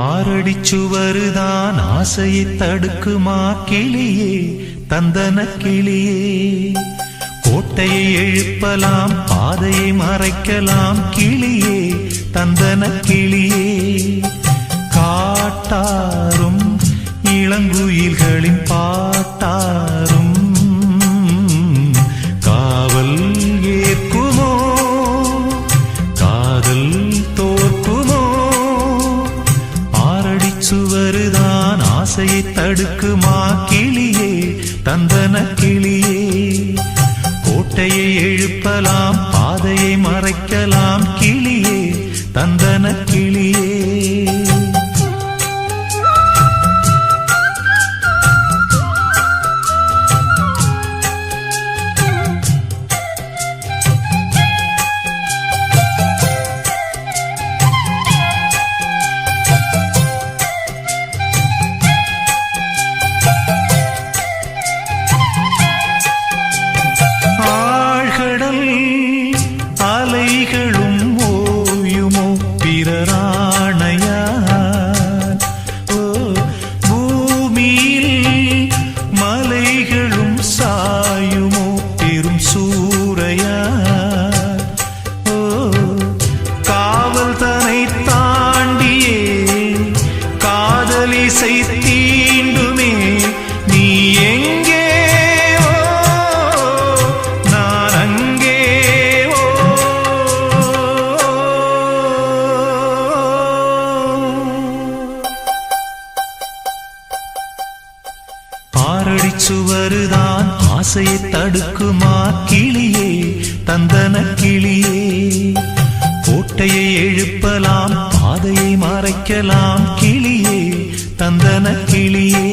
ஆறடி சுவருதான் ஆசையை தடுக்குமா கிளியே தந்தன கிளியே? கோட்டையை எழுப்பலாம் பாதையை மறைக்கலாம் கிளியே தந்தன கிளியே? காட்டாரும் இளங்குயில்களின் பாட்டாரும் தந்தன கிளியே கோட்டையை பிறராணையா ஓ பூமியில் மலைகளும் சாயுமோ பெரும் சூறையா ஓ காவல் தனை தாண்டியே காதலி தீண்டுமே நான் ஆசையை தடுக்குமா கிளியே தந்தன கிளியே? கோட்டையை எழுப்பலாம் பாதையை மறைக்கலாம் கிளியே தந்தன கிளியே.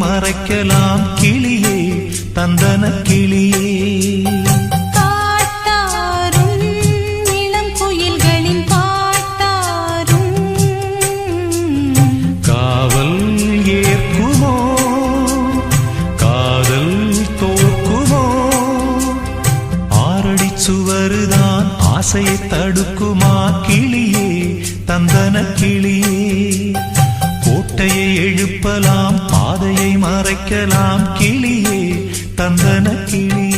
மறைக்கலாம் கிளியே தந்தன கிளியே. சுவருதான் ஆசையை தடுக்குமா கிளியே தந்தன கிளியே. கோட்டையை எழுப்பலாம் பாதையை மறைக்கலாம் கிளியே தந்தன கிளியே.